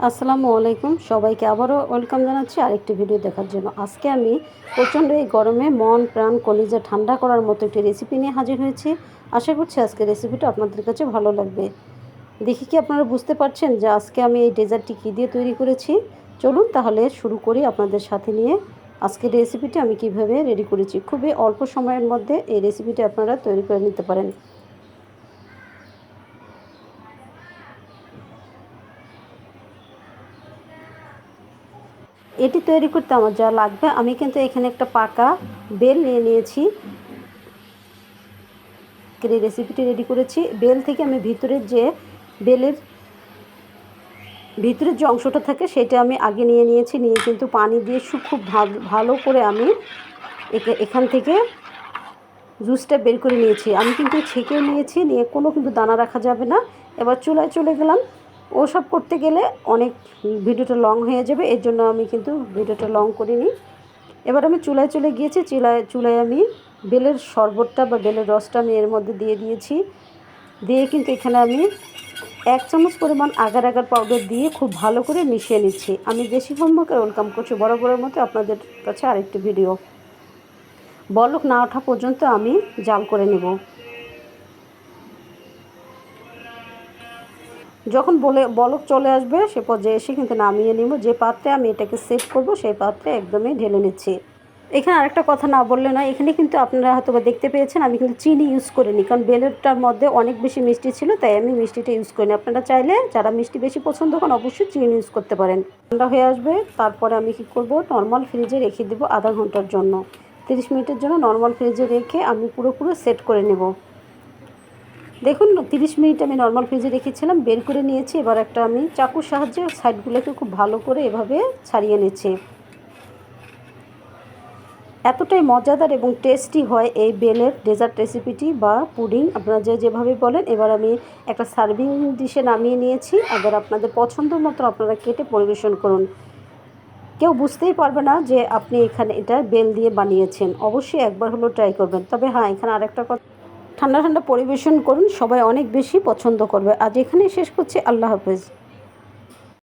আসসালামু আলাইকুম। সবাইকে আবারও ওয়েলকাম জানাচ্ছি আরেকটি ভিডিও দেখার জন্য। আজকে আমি প্রচণ্ড এই গরমে মন, প্রাণ, কলিজা ঠান্ডা করার মতো একটি রেসিপি নিয়ে হাজির হয়েছি। আশা করছি আজকে রেসিপিটা আপনাদের কাছে ভালো লাগবে। দেখি কি আপনারা বুঝতে পারছেন যে আজকে আমি এই ডেজার্টটি কী দিয়ে তৈরি করেছি। চলুন তাহলে শুরু করি আপনাদের সাথে নিয়ে। আজকের রেসিপিটি আমি কীভাবে রেডি করেছি? খুবই অল্প সময়ের মধ্যে এই রেসিপিটি আপনারা তৈরি করে নিতে পারেন। এটি তৈরি করতে আমার যা লাগবে। আমি কিন্তু এখানে একটা পাকা বেল নিয়ে নিয়েছি। এই রেসিপিটি রেডি করেছি। বেল থেকে আমি ভিতরের যে বেলের ভিতরের যে অংশটা থাকে, সেটা আমি আগে নিয়ে নিয়েছি। নিয়ে কিন্তু পানি দিয়ে খুব ভালো করে আমি এখান থেকে জুসটা বের করে নিয়েছি। আমি কিন্তু ছেঁকেও নিয়েছি, নিয়ে কোনো কিন্তু দানা রাখা যাবে না। এবার চুলায় চলে গেলাম। ওসব করতে গেলে অনেক ভিডিওটা লং হয়ে যাবে, এর জন্য আমি কিন্তু ভিডিওটা লং করিনি। এবার আমি চুলায় চলে গিয়েছি, চুলায় চুলায় আমি বেলের শরবতটা বা বেলের রসটা আমি এর মধ্যে দিয়ে দিয়েছি। দিয়ে কিন্তু এখানে আমি এক চামচ পরিমাণ আগার আগার পাউডার দিয়ে খুব ভালো করে মিশিয়ে নিচ্ছি। আমি দেশি হোমওয়ার্কের ওয়েলকাম করছি, বড় বড়োর মতো আপনাদের কাছে আরেকটি ভিডিও। বলক না ওঠা পর্যন্ত আমি জাল করে নেব। যখন বলে, বলক চলে আসবে, সে পর্যায়ে এসে কিন্তু নামিয়ে নিব। যে পাত্রে আমি এটাকে সেট করব, সেই পাত্রে একদমই ঢেলে নিচ্ছি। এখানে আরেকটা কথা না বললে না এখানে কিন্তু আপনারা হয়তো দেখতে পেয়েছেন, আমি কিন্তু চিনি ইউজ করিনি, কারণ বেলেরটার মধ্যে অনেক বেশি মিষ্টি ছিল, তাই আমি মিষ্টিটা ইউজ করিনি। আপনারা চাইলে যারা মিষ্টি বেশি পছন্দ করেন, অবশ্যই চিনি ইউজ করতে পারেন। ঠান্ডা হয়ে আসবে, তারপরে আমি কি করব? নর্মাল ফ্রিজে রেখে দেবো আধা ঘণ্টার জন্য। তিরিশ মিনিটের জন্য নর্মাল ফ্রিজে রেখে আমি পুরোপুরো সেট করে নেব। দেখুন, তিরিশ মিনিট আমি নর্মাল ফ্রিজে রেখেছিলাম, বের করে নিয়েছি, এবার একটা আমি চাকুর সাহায্যে সাইডগুলোকে খুব ভালো করে এভাবে ছাড়িয়ে নিচ্ছি। এতটাই মজাদার এবং টেস্টি হয় এই বেলের ডেজার্ট রেসিপিটি বা পুডিং আপনারা যে যেভাবে বলেন, এবার আমি একটা সার্ভিং ডিশে নামিয়ে নিয়েছি আবার আপনাদের পছন্দ মতো আপনারা কেটে পরিবেশন করুন। কেউ বুঝতেই পারবে না যে আপনি এখানে এটা বেল দিয়ে বানিয়েছেন, অবশ্যই একবার হলেও ট্রাই করবেন। তবে হ্যাঁ এখানে আরেকটা কথা ঠান্ডা ঠান্ডা পরিবেশন করুন, সবাই অনেক বেশি পছন্দ করবে। আজ এখানেই শেষ করছি, আল্লাহ হাফেজ।